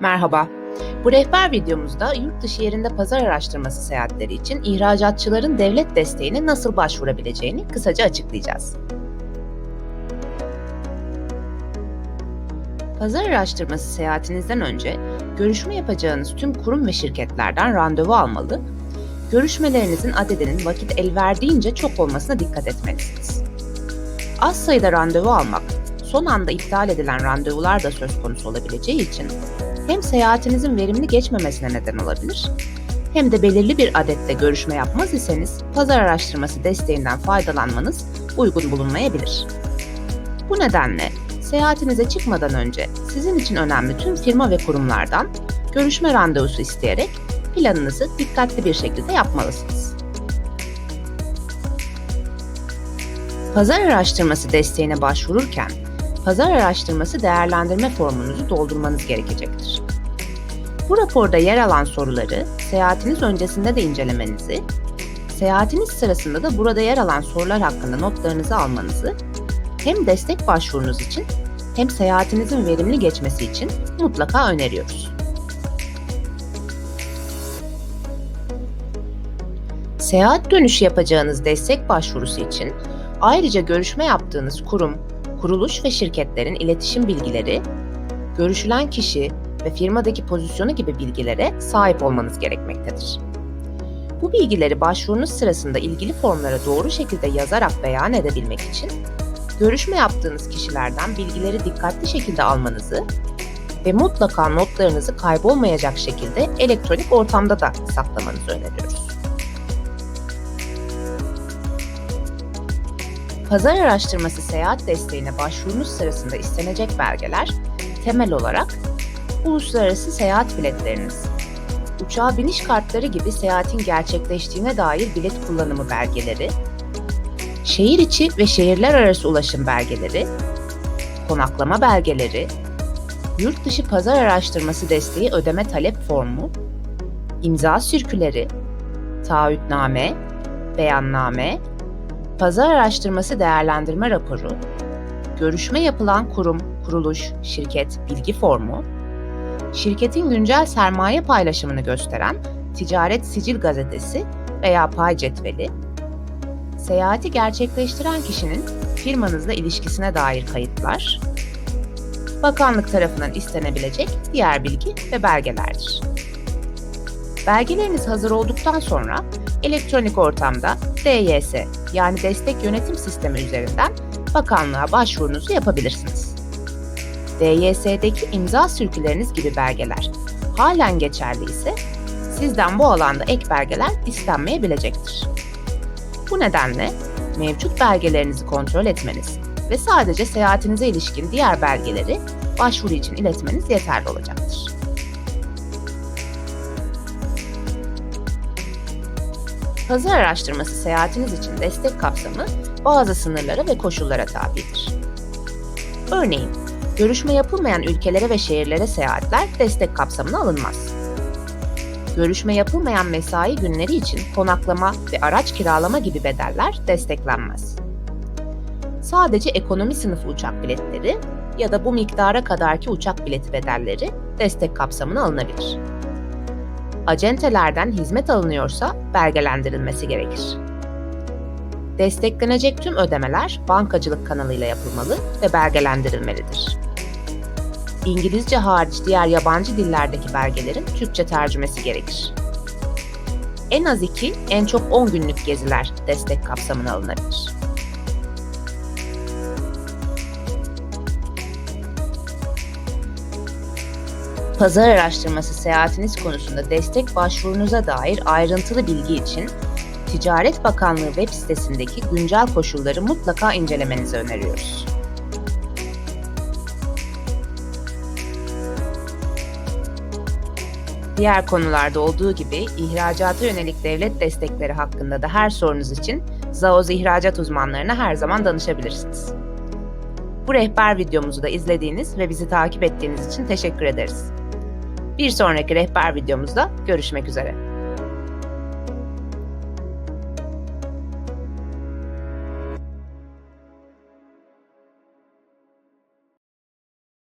Merhaba. Bu rehber videomuzda yurt dışı yerinde pazar araştırması seyahatleri için ihracatçıların devlet desteğine nasıl başvurabileceğini kısaca açıklayacağız. Pazar araştırması seyahatinizden önce görüşme yapacağınız tüm kurum ve şirketlerden randevu almalı, görüşmelerinizin adedinin vakit el verdiğince çok olmasına dikkat etmelisiniz. Az sayıda randevu almak, son anda iptal edilen randevular da söz konusu olabileceği için hem seyahatinizin verimli geçmemesine neden olabilir, hem de belirli bir adette görüşme yapmaz iseniz pazar araştırması desteğinden faydalanmanız uygun bulunmayabilir. Bu nedenle seyahatinize çıkmadan önce sizin için önemli tüm firma ve kurumlardan görüşme randevusu isteyerek planınızı dikkatli bir şekilde yapmalısınız. Pazar araştırması desteğine başvururken pazar araştırması değerlendirme formunuzu doldurmanız gerekecektir. Bu raporda yer alan soruları seyahatiniz öncesinde de incelemenizi, seyahatiniz sırasında da burada yer alan sorular hakkında notlarınızı almanızı hem destek başvurunuz için hem seyahatinizin verimli geçmesi için mutlaka öneriyoruz. Seyahat dönüşü yapacağınız destek başvurusu için ayrıca görüşme yaptığınız kurum, kuruluş ve şirketlerin iletişim bilgileri, görüşülen kişi ve firmadaki pozisyonu gibi bilgilere sahip olmanız gerekmektedir. Bu bilgileri başvurunuz sırasında ilgili formlara doğru şekilde yazarak beyan edebilmek için görüşme yaptığınız kişilerden bilgileri dikkatli şekilde almanızı ve mutlaka notlarınızı kaybolmayacak şekilde elektronik ortamda da saklamanızı öneriyoruz. Pazar araştırması seyahat desteğine başvurunuz sırasında istenecek belgeler temel olarak uluslararası seyahat biletleriniz, uçağa biniş kartları gibi seyahatin gerçekleştiğine dair bilet kullanımı belgeleri, şehir içi ve şehirler arası ulaşım belgeleri, konaklama belgeleri, yurt dışı pazar araştırması desteği ödeme talep formu, imza sürküleri, taahhütname, beyanname, pazar araştırması değerlendirme raporu, görüşme yapılan kurum, kuruluş, şirket bilgi formu, şirketin güncel sermaye paylaşımını gösteren ticaret sicil gazetesi veya pay cetveli, seyahati gerçekleştiren kişinin firmanızla ilişkisine dair kayıtlar, bakanlık tarafından istenebilecek diğer bilgi ve belgelerdir. Belgeleriniz hazır olduktan sonra elektronik ortamda DYS yani Destek Yönetim Sistemi üzerinden bakanlığa başvurunuzu yapabilirsiniz. DYS'deki imza sürküleriniz gibi belgeler halen geçerli ise sizden bu alanda ek belgeler istenmeyebilecektir. Bu nedenle mevcut belgelerinizi kontrol etmeniz ve sadece seyahatinize ilişkin diğer belgeleri başvuru için iletmeniz yeterli olacaktır. Pazar araştırması seyahatiniz için destek kapsamı bazı sınırlara ve koşullara tabidir. Örneğin, görüşme yapılmayan ülkelere ve şehirlere seyahatler destek kapsamına alınmaz. Görüşme yapılmayan mesai günleri için konaklama ve araç kiralama gibi bedeller desteklenmez. Sadece ekonomi sınıfı uçak biletleri ya da bu miktara kadarki uçak bileti bedelleri destek kapsamına alınabilir. Acentelerden hizmet alınıyorsa belgelendirilmesi gerekir. Desteklenecek tüm ödemeler bankacılık kanalıyla yapılmalı ve belgelendirilmelidir. İngilizce hariç diğer yabancı dillerdeki belgelerin Türkçe tercümesi gerekir. En az 2, en çok 10 günlük geziler destek kapsamına alınabilir. Pazar araştırması seyahatiniz konusunda destek başvurunuza dair ayrıntılı bilgi için Ticaret Bakanlığı web sitesindeki güncel koşulları mutlaka incelemenizi öneriyoruz. Diğer konularda olduğu gibi ihracata yönelik devlet destekleri hakkında da her sorunuz için Zaoz ihracat uzmanlarına her zaman danışabilirsiniz. Bu rehber videomuzu da izlediğiniz ve bizi takip ettiğiniz için teşekkür ederiz. Bir sonraki rehber videomuzda görüşmek üzere.